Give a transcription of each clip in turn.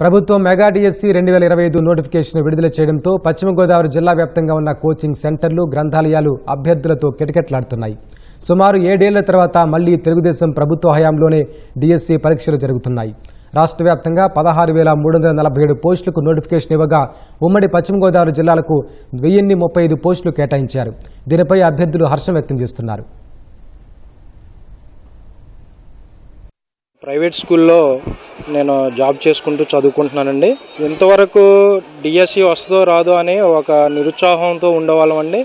ప్రభుత్వం mega DSC రెండు వేల ఇరవై ఐదు నోటిఫికేషన్ విడుదల చేయడంతో పశ్చిమ గోదావరి జిల్లా వ్యాప్తంగా ఉన్న కోచింగ్ సెంటర్లు గ్రంథాలయాలు అభ్యర్థులతో కిటకిటలాడుతున్నాయి. సుమారు ఏడేళ్ళ తర్వాత మళ్ళీ తెలుగుదేశం ప్రభుత్వ హయాంలోనే డిఎస్సీ పరీక్షలు జరుగుతున్నాయి. రాష్ట్ర వ్యాప్తంగా పదహారు వేల మూడు వందల నలభై ఏడు పోస్టులకు నోటిఫికేషన్ ఇవ్వగా ఉమ్మడి పశ్చిమ గోదావరి జిల్లాలకు వెయ్యిన్ని ముప్పై ఐదు పోస్టులు కేటాయించారు. దీనిపై అభ్యర్థులు హర్షం వ్యక్తం చేస్తున్నారు. ప్రైవేట్ స్కూల్లో నేను జాబ్ చేసుకుంటూ చదువుకుంటున్నానండి. ఇంతవరకు డిఎస్సి వస్తుందో రాదో అని ఒక నిరుత్సాహంతో ఉండేవాళ్ళం అండి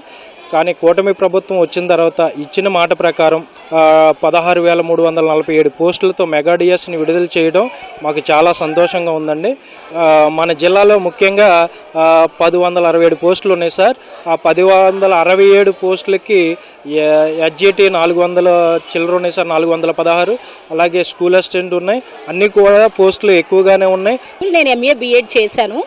కానీ కూటమి ప్రభుత్వం వచ్చిన తర్వాత ఇచ్చిన మాట ప్రకారం పదహారు వేల మూడు వందల నలభై ఏడు పోస్టులతో మెగా విడుదల చేయడం మాకు చాలా సంతోషంగా ఉందండి. మన జిల్లాలో ముఖ్యంగా పది వందల అరవై ఏడు పోస్టులు ఉన్నాయి సార్. ఆ పది వందల అరవై ఏడు పోస్టులకి ఎస్జిటి నాలుగు వందల చిల్లర ఉన్నాయి సార్ నాలుగు వందల పదహారు. అలాగే స్కూల్ అసిస్టెంట్ ఉన్నాయి. అన్నీ కూడా పోస్టులు ఎక్కువగానే ఉన్నాయి. నేను ఎంఏ బిఎడ్ చేశాను.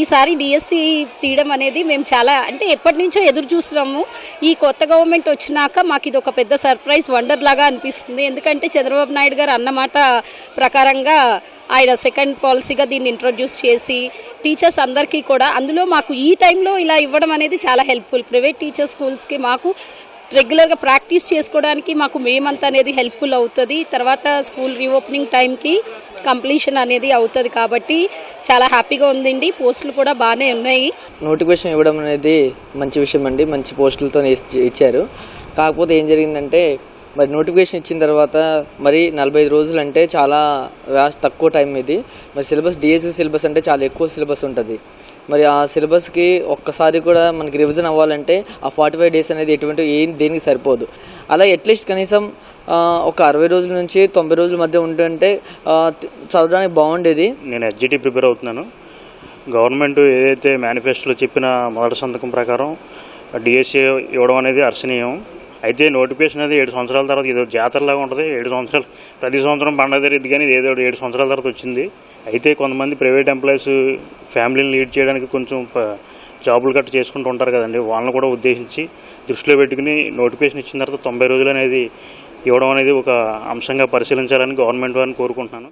ఈసారి డిఎస్సి తీయడం అనేది మేము చాలా అంటే ఎప్పటి నుంచో ఎదురు చూస్తున్నాము. ఈ కొత్త గవర్నమెంట్ వచ్చినాక మాకు ఇది ఒక పెద్ద సర్ప్రైజ్ వండర్ లాగా అనిపిస్తుంది. ఎందుకంటే చంద్రబాబు నాయుడు గారు అన్నమాట ప్రకారంగా ఆయన సెకండ్ పాలసీగా దీన్ని ఇంట్రొడ్యూస్ చేసి టీచర్స్ అందరికీ కూడా అందులో మాకు ఈ టైంలో ఇలా ఇవ్వడం అనేది చాలా హెల్ప్ఫుల్ ప్రైవేట్ టీచర్ స్కూల్స్కి మాకు రెగ్యులర్గా ప్రాక్టీస్ చేసుకోవడానికి మాకు మేమంతా అనేది హెల్ప్ఫుల్ అవుతుంది. తర్వాత స్కూల్ రీఓపెనింగ్ టైంకి కంప్లీషన్ అనేది అవుతుంది కాబట్టి చాలా హ్యాపీగా ఉందండి. పోస్టులు కూడా బాగానే ఉన్నాయి. నోటిఫికేషన్ ఇవ్వడం అనేది మంచి విషయం అండి. మంచి పోస్టులతో ఇచ్చారు. కాకపోతే ఏం జరిగిందంటే మరి నోటిఫికేషన్ ఇచ్చిన తర్వాత మరి నలభై ఐదు రోజులు అంటే చాలా వ్యాస్ తక్కువ టైం ఇది. మరి సిలబస్ డిఎస్సి సిలబస్ అంటే చాలా ఎక్కువ సిలబస్ ఉంటుంది. మరి ఆ సిలబస్కి ఒక్కసారి కూడా మనకి రివిజన్ అవ్వాలంటే ఆ ఫార్టీ ఫైవ్ డేస్ అనేది ఎటువంటి ఏం దేనికి సరిపోదు. అలా అట్లీస్ట్ కనీసం ఒక అరవై రోజుల నుంచి తొంభై రోజుల మధ్య ఉంటుంటే చదవడానికి బాగుండేది. నేను ఎస్జిటి ప్రిపేర్ అవుతున్నాను. గవర్నమెంట్ ఏదైతే మేనిఫెస్టోలో చెప్పిన మొదటి సంతకం ప్రకారం డిఎస్సి ఇవ్వడం అనేది అర్చనీయం అయితే నోటిఫికేషన్ అది ఏడు సంవత్సరాల తర్వాత ఏదో జాతరలాగా ఉంటుంది. ఏడు సంవత్సరాలు ప్రతి సంవత్సరం పండగ జరిగింది కానీ ఇది ఏదో ఏడు సంవత్సరాల తర్వాత వచ్చింది. అయితే కొంతమంది ప్రైవేట్ ఎంప్లాయీస్ ఫ్యామిలీని లీడ్ చేయడానికి కొంచెం జాబులు గట్రా చేసుకుంటూ ఉంటారు కదండి. వాళ్ళని కూడా ఉద్దేశించి దృష్టిలో పెట్టుకుని నోటిఫికేషన్ ఇచ్చిన తర్వాత తొంభై రోజులు అనేది ఇవ్వడం అనేది ఒక అంశంగా పరిశీలించాలని గవర్నమెంట్ వారిని కోరుకుంటున్నాను.